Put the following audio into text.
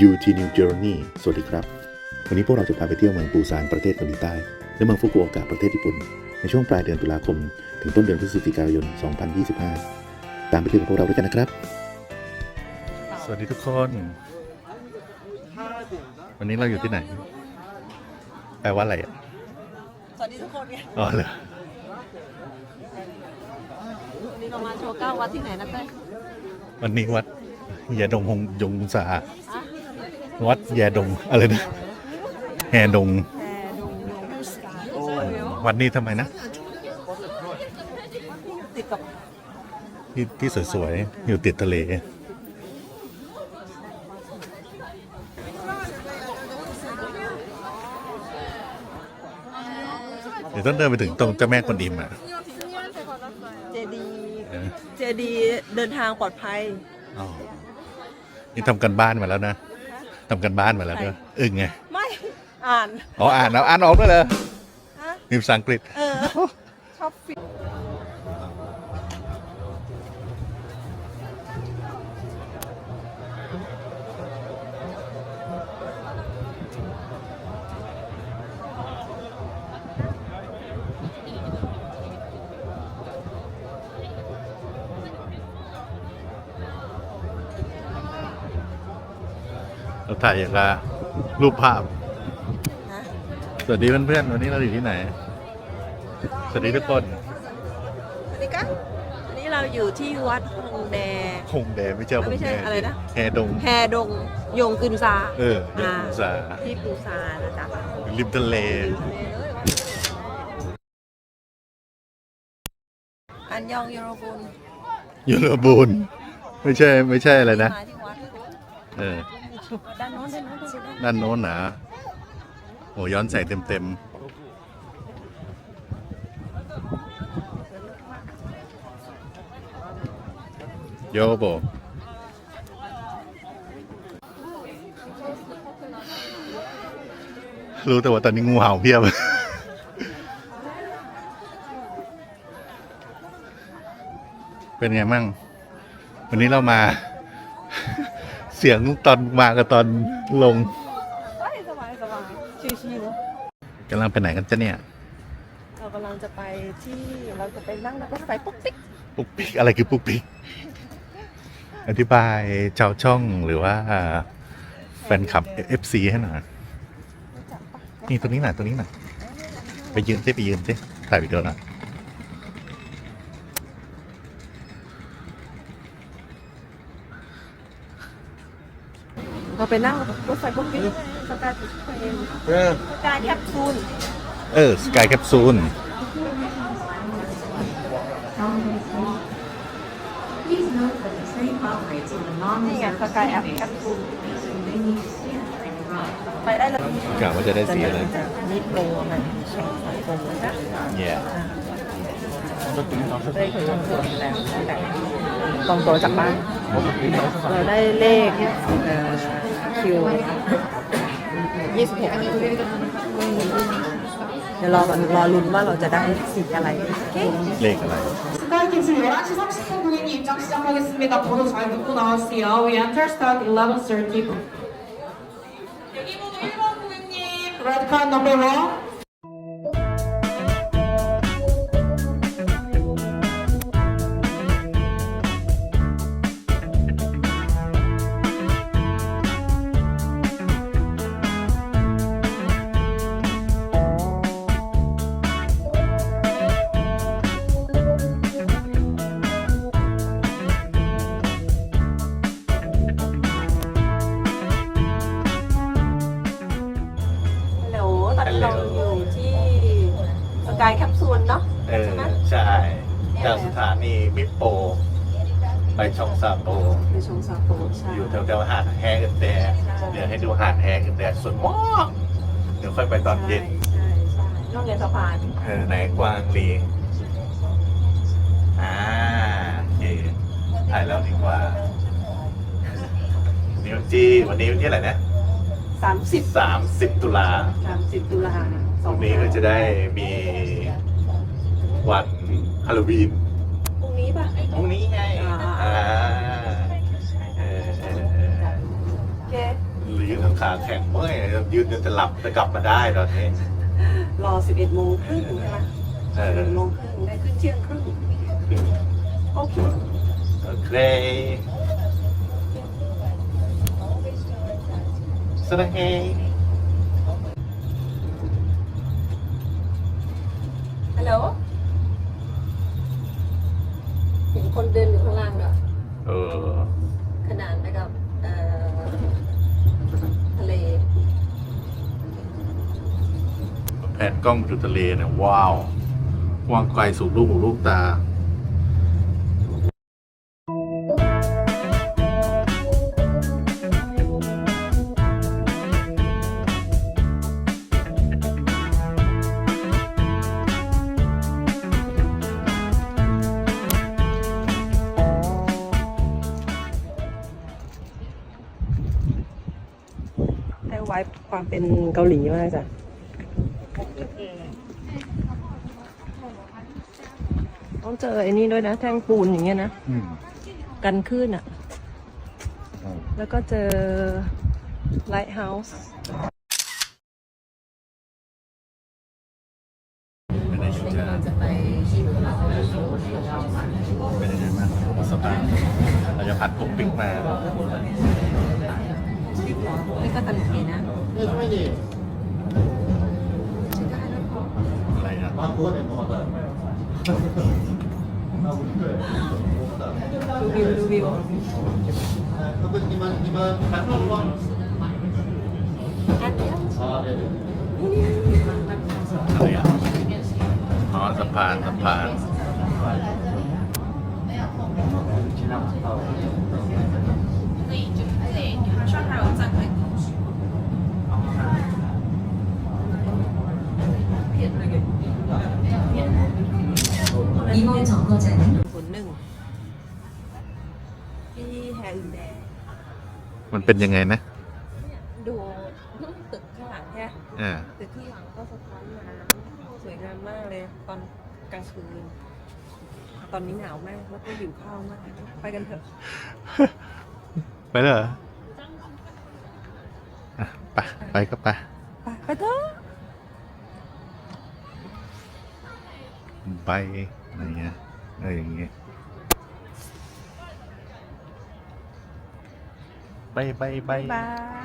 UT New Journey สวัสดีครับ วันนี้พวกเราจะพาไปเที่ยวเมืองปูซานประเทศเกาหลีใต้ และเมืองฟุกุโอกะประเทศญี่ปุ่น ในช่วงปลายเดือนตุลาคม ถึงต้นเดือนพฤศจิกายน 2025 ตามไปเที่ยวกับพวกเราด้วยกันนะครับ สวัสดีทุกคน วันนี้เราอยู่ที่ไหน แปลว่าอะไรอะ สวัสดีทุกคนไงอ๋อเหรอวันนี้เรามาโชว์เก้าวัดที่ไหนนะเต้ยวันนี้วัดยาดงฮงยงสาอะ วัดยาดงอะไรนะแฮดงแพรดงดงสาวัดนี้ทำไมนะติดกับที่ที่สวยๆ อยู่ติดทะเล เดี๋ยวต้องเดินไปถึงตรงเจ้าแม่กวนอิมอะ เจดีเออเจดีเดินทางปลอดภัย อ๋อ นี่ทำกันบ้านมาแล้วนะ ทำกันบ้านมาแล้วด้วยอึ้งไง ไม่อ่าน อ๋ออ่านแล้วอ่านออกด้วยเหรอฮะ มีภาษาอังกฤษ เออ ชอบฟิ เราถ่ายอย่างละรูปภาพนะสวัสดีเพื่อนๆ วันนี้เราอยู่ที่ไหน สวัสดีทุกคนสวัสดีครับวันนี้เราอยู่ที่วัดฮงแดคงแดไม่ใช่คงไม่ใช่แดอะไรนะ แฮดง แพรดงยงกึนซาเออเดือนกุมภาที่ปูซานนะจ๊ะริมทะเล อันยองยูโรบุนยูโรบูนไม่ใช่ไม่ใช่อะไรนะ มาที่วัดเออ ด้านโน้นด้านโน้นด้านโน้นหนาโอ้ย้อนแสงเต็มๆโยโบรู้แต่ว่าตอนนี้งูเห่าเพียบเป็นไงมั่ง วันนี้เรามา เสียงตอนมากับตอนลงเฮ้ยสบายสบายชิวๆกำลังไปไหนกันจ๊ะเนี่ยเรากำลังจะไปที่เราจะไปนั่งรถไฟปุ๊กปิ๊กปุ๊กปิ๊กอะไรคือปุ๊กปิ๊ก อธิบายชาวช่องหรือว่าแฟนคลับ FC ให้หน่อยนี่ตรงนี้หน่อยตรงนี้หน่อยไปยืนซิไปยืนซิถ่ายวิดีโอนะ เราไปนั่งรถไฟปุ๊กปิ๊กสกายสกายแคปซูลเออสกายแคปซูล Please note that the train operates on a นี่ไง non-reserved สกายแอปแคปซูล They need to stand and ride. ไปได้เลยกะว่าจะได้สีอะไรนิดโลมันสองสามคนนะคะแย่ได้คนจองตัวแล้วแต่จองตัวจากบ้านเราได้เลขเอ่อ คิวยี่สิบหกเดี๋ยวรอก่อนรอลุ้นว่าเราจะได้สีอะไรโอเค เลขอะไร 스카이캐슬 11시 30분 고객님 입장 시작하겠습니다. 번호 잘 듣고 나왔어요. We enter start 11.30. 대기번호 1번 고객님. Red card number 1. จากสถานีมิปโป ไปช่องซาโป ในชงซาโปใช่อยู่แถวๆหาดแฮกันแต่เดี๋ยวให้ดูหาดแฮกันแต่สวยมากเดี๋ยวค่อยไปตอนเย็นใช่ใช่นอกเรียนสะพานเออไหนกวางลีอ่าโอเคถ่ายแล้วดีกว่านิวจีวันนี้วันที่อะไรนะสามสิบสามสิบตุลา สามสิบตุลาตรงนี้ก็จะได้มีวันฮาโลวีน แข็งเมื่อยยืนจนจะหลับจะกลับมาได้ตอนนี้ รอ 11โมงครึ่งใช่ไหมเออ 11โมงครึ่งได้ขึ้นเที่ยงครึ่งโอเค โอเค สวัสดีฮัลโหลเห็นคนเดินอยู่ข้างล่างด้วยเออ ขนานไปกับเอ่อ นกล้องจุดทะเลเนี่ยว้าวกว้างไกลสู่ลูกหูลูกตาได้ไว้ความเป็นเกาหลีมากจ้ะ ต้องเจอไอ้นี่ด้วยนะ แท่งปูนอย่างเงี้ยนะ อืมกันคลื่นอะอืมแล้วก็เจอไลท์เฮาส์ไม่ได้อยู่จ้าจะไปที่ภูเขาเป็นยังไงบ้างสบายเราจะผัดพวกปิ๊กมานี่ก็ตลกดีนะ อะไรอะ ดูวิวดูวิวอะไรอะอ๋อสะพานสะพาน이번 แฮนแดมันเป็นยังไงนะดูตึกข้างหลังแค่อ่า ตึกข้างหลังก็สะท้อนน้ำสวยงามมากเลย ตอนกลางคืน ตอนนี้หนาวมากแล้วก็หิวข้าวมาก ไปกันเถอะ ไปเลยเหรออะไป ไปก็ไป ไปไปเถอะ ไปอะไรเงี้ยอะไรอย่างเงี้ย ไปไปไปบาย